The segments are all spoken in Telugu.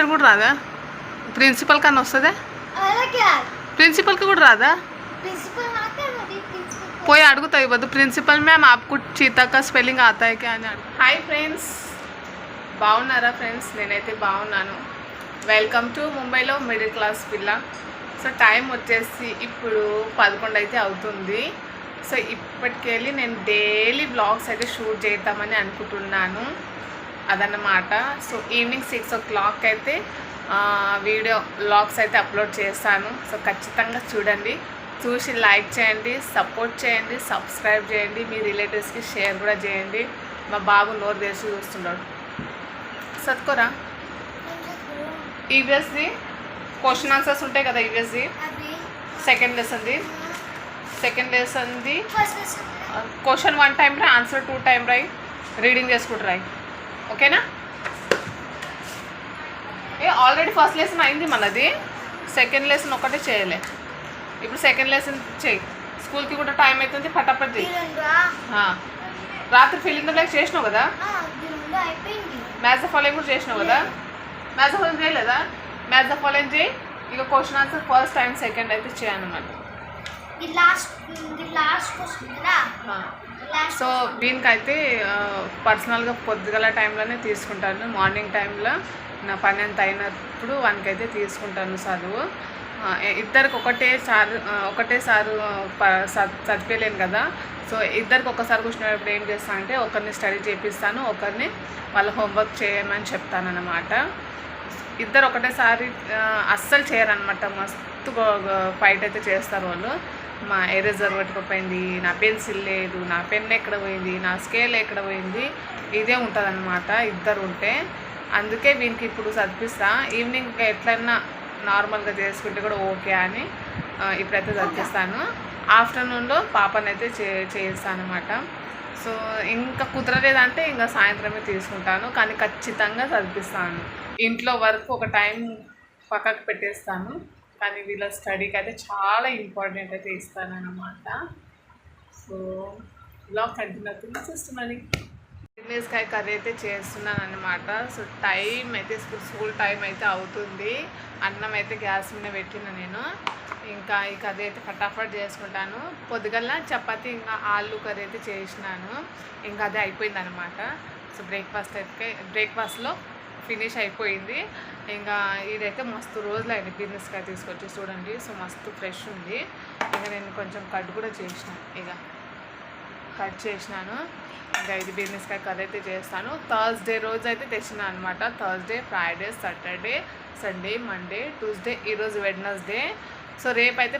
టీచర్ కూడా రాదా? ప్రిన్సిపల్ కన్నా వస్తుందా? ప్రిన్సిపల్కి కూడా రాదా? పోయి అడుగుతాయి ఇవ్వద్దు ప్రిన్సిపల్ మ్యామ్ ఆపుకు చీతాక స్పెల్లింగ్ ఆతాయికి అని అడుగు. హాయ్ ఫ్రెండ్స్ బాగున్నారా ఫ్రెండ్స్ నేనైతే బాగున్నాను. వెల్కమ్ టు ముంబైలో మిడిల్ క్లాస్ పిల్ల. సో టైం వచ్చేసి ఇప్పుడు పదకొండు అయితే అవుతుంది. సో ఇప్పటికెళ్ళి నేను డైలీ బ్లాగ్స్ అయితే షూట్ చేద్దామని అనుకుంటున్నాను. అదన్నమాట. So evening six o'clock అయితే వీడియో లాగ్స్ అయితే అప్లోడ్ చేస్తాను. సో ఖచ్చితంగా చూడండి. చూసి లైక్ చేయండి సపోర్ట్ చేయండి సబ్స్క్రైబ్ చేయండి మీ రిలేటివ్స్కి షేర్ కూడా చేయండి. మా బాబు నోరు తెలిసి చూస్తున్నాడు. సత్కోరా? ఈవియస్ది క్వశ్చన్ ఆన్సర్స్ ఉంటాయి కదా ఈవియస్ది సెకండ్ లెసన్ది సెకండ్ లెసన్ది క్వశ్చన్ వన్ టైం రా ఆన్సర్ టూ టైం రాయి రీడింగ్ చేసుకుంటారు. ఓకేనా? ఏ ఆల్రెడీ ఫస్ట్ లెసన్ అయింది మనది. సెకండ్ లెసన్ ఒకటే చేయలే. ఇప్పుడు సెకండ్ లెసన్ చెయ్యి స్కూల్కి కూడా టైం అవుతుంది ఆ. రాత్రి ఫిలింగ్ బ్లాక్ చేసినావు కదా? మ్యాథ్స్ ఫాలోయింగ్ కూడా చేసినావు కదా? మ్యాథ్స్ ఫాలోయింగ్ చేయలేదా? మ్యాథ్స్ ఫాలోయింగ్ చేయి. ఇక question answer first time second అయితే చేయనమాట ది లాస్ట్ లాస్ట్ క్వశ్చన్ కదా? సో దీనికైతే పర్సనల్గా పొద్దుగల టైంలోనే తీసుకుంటాను. మార్నింగ్ టైంలో నా పని అంత అయినప్పుడు వానికైతే తీసుకుంటాను చదువు. ఇద్దరికి ఒకటే సార్ ఒకటే సారు ప- చదివేయలేను కదా. సో ఇద్దరికి ఒకసారి కూర్చున్నప్పుడు ఏం చేస్తాను అంటే ఒకరిని స్టడీ చేపిస్తాను ఒకరిని వాళ్ళ హోంవర్క్ చేయమని చెప్తాను అన్నమాట ఇద్దరు ఒకటేసారి అస్సలు చేయరనమాట మస్తు ఫైట్ అయితే చేస్తారు వాళ్ళు. మా ఎరేజర్ పట్టుకుపోయింది నా పెన్సిల్ లేదు నా పెన్ ఎక్కడ పోయింది నా స్కేల్ ఎక్కడ పోయింది ఇదే ఉంటుందన్నమాట ఇద్దరు ఉంటే. అందుకే వీనికి ఇప్పుడు చదివిస్తా ఈవినింగ్ ఎట్లన్నా నార్మల్గా చేసుకుంటే కూడా ఓకే అని ఇప్పుడైతే చదివిస్తాను ఆఫ్టర్నూన్లో పాపనైతే చే చేస్తాను అనమాట సో ఇంకా కుదరలేదంటే ఇంకా సాయంత్రమే తీసుకుంటాను కానీ ఖచ్చితంగా చదివిస్తాను ఇంట్లో వర్క్ ఒక టైం పక్కకు పెట్టేస్తాను. కానీ వీళ్ళ స్టడీకి అయితే చాలా ఇంపార్టెంట్ అయితే ఇస్తాను అనమాట సో ఇలా కంటిన్యూ అవుతుంది. చూస్తున్నాను బిజినెస్కాయ కర్రీ అయితే చేస్తున్నాను అనమాట సో టైం అయితే స్కూల్ స్కూల్ టైం అయితే అవుతుంది. అన్నం అయితే గ్యాస్ మీద పెట్టిన నేను. ఇంకా ఈ కర్రీ అయితే ఫటాఫట్ చేసుకుంటాను. పొద్దుగల చపాతి ఇంకా ఆలు కర్రీ అయితే చేసినాను. ఇంకా అదే అయిపోయింది అనమాట సో బ్రేక్ఫాస్ట్ అయితే బ్రేక్ఫాస్ట్లో ఫినిష్ అయిపోయింది. ఇంకా ఇదైతే మస్తు రోజులు అయింది బిజినెస్గా తీసుకొచ్చి చూడండి. సో మస్తు ఫ్రెష్ ఉంది. ఇంకా నేను కొంచెం కట్ కూడా చేసిన. ఇక కట్ చేసినాను. ఇంకా ఇది బిజినెస్ కర్రీ అయితే చేస్తాను. థర్స్డే రోజు అయితే తెచ్చిన అనమాట Thursday Friday Saturday Sunday Monday Tuesday ఈరోజు వెడ్నెస్డే సో రేపు అయితే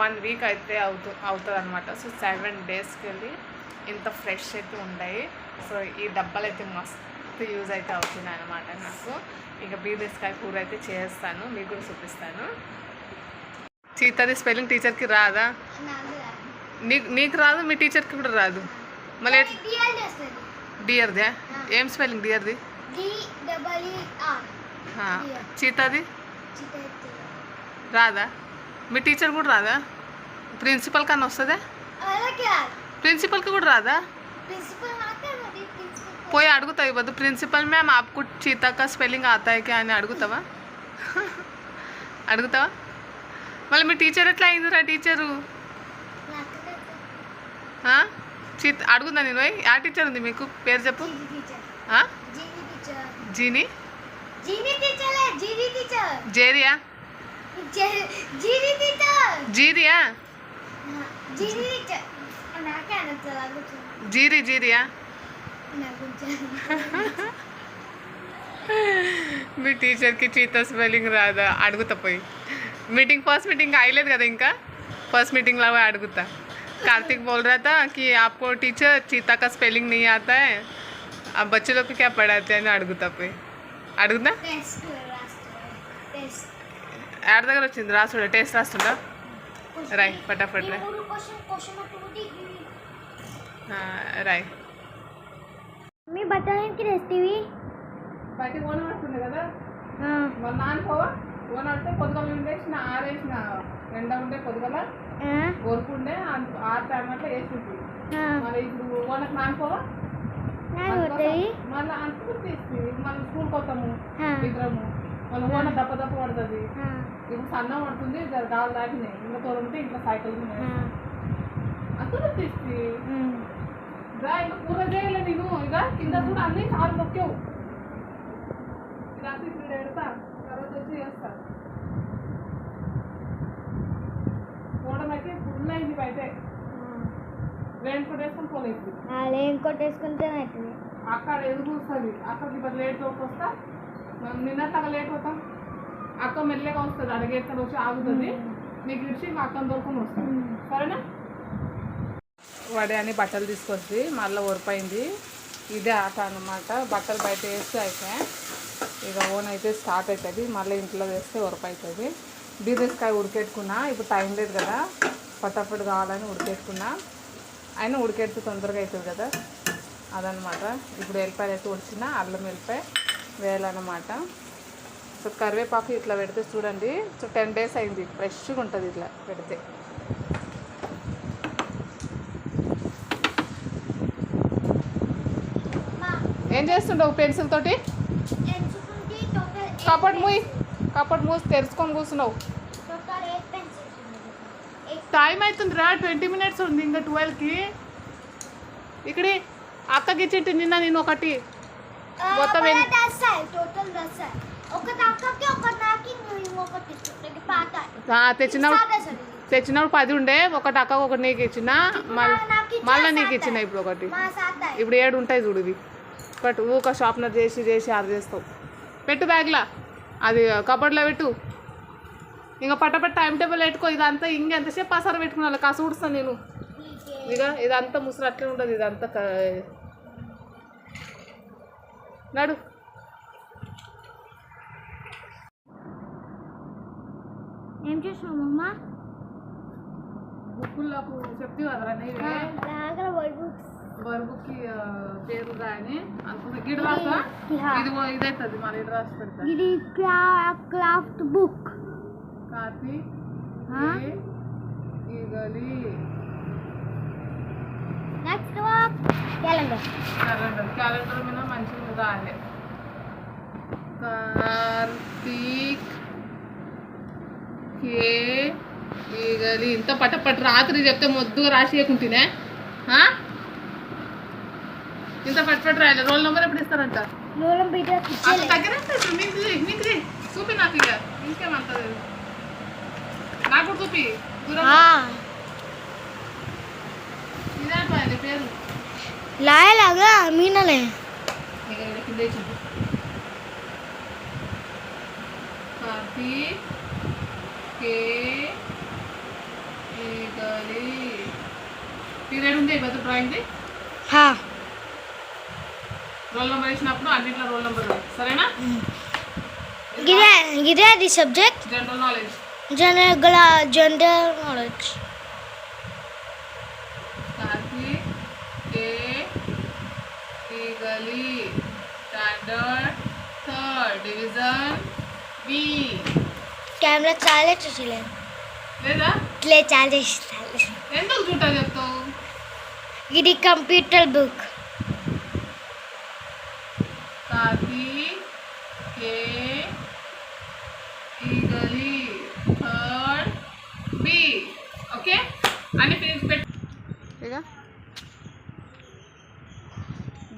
వన్ వీక్ అయితే అవుతు అవుతుంది అనమాట సో సెవెన్ డేస్కి వెళ్ళి ఇంత ఫ్రెష్ అయితే ఉన్నాయి సో ఈ డబ్బాలు అయితే మస్తు యూజ్ అయితే అవుతున్నాయి అనమాట నాకు. ఇక బీరకాయ కూర అయితే చేస్తాను మీకు కూడా చూపిస్తాను. సీతది స్పెల్లింగ్ టీచర్కి రాదా? నాకు నీకు రాదు మీ టీచర్కి కూడా రాదు. మళ్ళీ డియర్దే ఏం స్పెల్లింగ్ డియర్ది చీతాది రాదా? మీ టీచర్ కూడా రాదా? ప్రిన్సిపల్ కన్నా వస్తుందా? ప్రిన్సిపల్కి కూడా రాదా? పోయి అడుగుతా వద్దు. ప్రిన్సిపల్ మ్యామ్ ఆపు చీతాక స్పెల్లింగ్ ఆతాయికి అని అడుగుతావా? అడుగుతావా? మళ్ళీ మీ టీచర్ ఎట్లా అయిందిరా టీచరు చీత అడుగుదా నేను? ఆ టీచర్ ఉంది మీకు? పేరు చెప్పు. జీని జేరియా జీరియా జీరి జీరియా మీ టీచర్కి చీతా స్పెల్లింగ్ రాదా? అడుగుతా పోయి. మీటింగ్ ఫస్ట్ మీటింగ్ అయ్యలేదు కదా ఇంకా? ఫస్ట్ మీటింగ్ లాగా అడుగుతా. कार्तिक बोल रहा था कि आपको टीचर चीता का स्पेलिंग नहीं आता है आप बच्चे लोग को क्या దగ్గర వచ్చింది? రాసుడా టేస్ట్ రాస్తుడా రాయ్ ఫటాఫట్ రాయ్ రాయ్. మీ బఠానీకి రెసిపీ? బయట ఓన పడుతుంది కదా? మన నానుకోవా ఓన అంటే పొద్దుగల ఉండేసిన ఆరేసిన ఎండ ఉండే పొద్దుగల కోరుకుండే ఆరు టైం అట్లా వేసింది మళ్ళీ ఇప్పుడు ఓనకు నానుకోవా మళ్ళీ స్కూల్కి వస్తాము ఇద్దరము. ఓన దప్ప దప్ప పడుతుంది. ఇప్పుడు సన్న పడుతుంది గాలి దాకినాయి ఇంకా తోలుంటే ఇంట్లో సైకిల్ అక్కడ తీసి రా ఇంకా కూర చేయలే. ఇక కింద కూడా అన్ని కాలు నొక్కావు. రాత్రి ఇప్పుడు పెడతా తర్వాత వచ్చి చేస్తా. పోవడం అయితే ఫుల్ అయింది బయట. రెయిన్ కోట్ వేసుకొని పోలేదు ఏం కొట్టేసుకుంటే అవుతుంది అక్కడ ఎదుగు వస్తుంది. అక్కడికి ఇప్పుడు లేట్ వస్తా. మనం నిన్నట్లాగా లేట్ అవుతాం అక్క మెల్లగా వస్తుంది అడిగేస్తాడు వచ్చి ఆగుతుంది. నీకు ఇచ్చి మా అక్కని దొరకని వస్తాం. సరేనా? వాడి అని బట్టలు తీసుకొచ్చి మళ్ళీ ఓరిపోయింది ఇదే ఆట అనమాట బట్టలు బయట వేస్తే అయితే ఇక ఓన్ అయితే స్టార్ట్ అవుతుంది మళ్ళీ ఇంట్లో వేస్తే ఉరపవుతుంది బీరకాయ ఉడికెట్టుకున్నా ఇప్పుడు టైం లేదు కదా. పటాపట్ కావాలని ఉడికెట్టుకున్నా. అయినా ఉడికెడితే తొందరగా అవుతుంది కదా. అదనమాట ఇప్పుడు వెల్లిపాయలు అయితే ఉడిచిన అల్లం వెల్లిపాయ వేయాలన్నమాట సో కరివేపాకు ఇట్లా పెడితే చూడండి. సో టెన్ డేస్ అయింది. ఫ్రెష్గా ఉంటుంది ఇట్లా పెడితే. ఏం చేస్తుండవు పెన్సిల్ తోటి? కపట్ మూయి కపట్ మూసి తెరుచుకొని కూర్చున్నావు. టైం అవుతుంది రా ట్వంటీ మినిట్స్ ఉంది ఇంకా ట్వెల్వ్కి ఇక్కడి అక్కకి ఇచ్చింటి నిన్న నేను ఒకటి. మొత్తం తెచ్చినప్పుడు. తెచ్చినప్పుడు పది ఉండే ఒకటి అక్కకు ఒకటి నీకు ఇచ్చిన మళ్ళీ నాకు ఇచ్చిన మళ్ళీ నీకు. ఇచ్చిన ఇప్పుడు ఒకటి. ఇప్పుడు ఏడు ఉంటాయి చూడు బట్ ఊక షార్ప్నర్ చేసి చేసి అది చేస్తావు. పెట్టు బ్యాగ్లా. అది కబోర్డ్లో పెట్టు. ఇంకా పట్టపట్ట టైం టేబుల్ పెట్టుకో ఇదంతా ఇంకెంతసేపు పసార పెట్టుకున్నా కాసు ఊడుస్తాను నేను. ఇక ఇదంతా ముసలు అట్లే ఉంటుంది ఇదంతా క- నడు. ఏం చేసినావు అమ్మా బుక్కులకు చెప్తే కదరా వర్డ్ బుక్స్ బరువుకి పేరు రాని అనుకున్నా గిడి రాసా. ఇది ఇదైతుంది మళ్ళీ ఇది రాసి పెడతా. ఇది క్రాఫ్ట్ బుక్. కాపీ ఆ? ఈగలి. Next calendar. క్యాలెండర్. క్యాలెండర్ మీద మంచిగా రాలే కార్తీక్ కే ఈగలి. ఇంత పట్టపట్టు రాత్రి చెప్తే మొద్దుగా రాసేయకుంటేనే? ఆ? ఇంత పట్టుపట్టు రాయలే రోల్ నెంబర్ ఎప్పుడు ఇస్తారంట? మూలం బీటర్ అసలు దగ్గర నీకు నీకు చూపి నాకు ఇక. ఇంకేమంత నాకు చూపి. దూరం పేరు. లాయలాగా మీనలే. పీరియడ్ ఉంది ఇవ్వదు డ్రాయింగ్ది రోల్ నెంబర్ వేసినప్పుడు అన్నింటిలో రోల్ నెంబర్ సరేనా ఇదే ఇదే అది subject general knowledge general general knowledge కాకి కే టీగలి standard third division B camera చాలా చూసలేదు లేదా ఇట్లే చాలా ఇస్తాను ఎందుకు చూటా చెప్తావు ఇది కంప్యూటర్ బుక్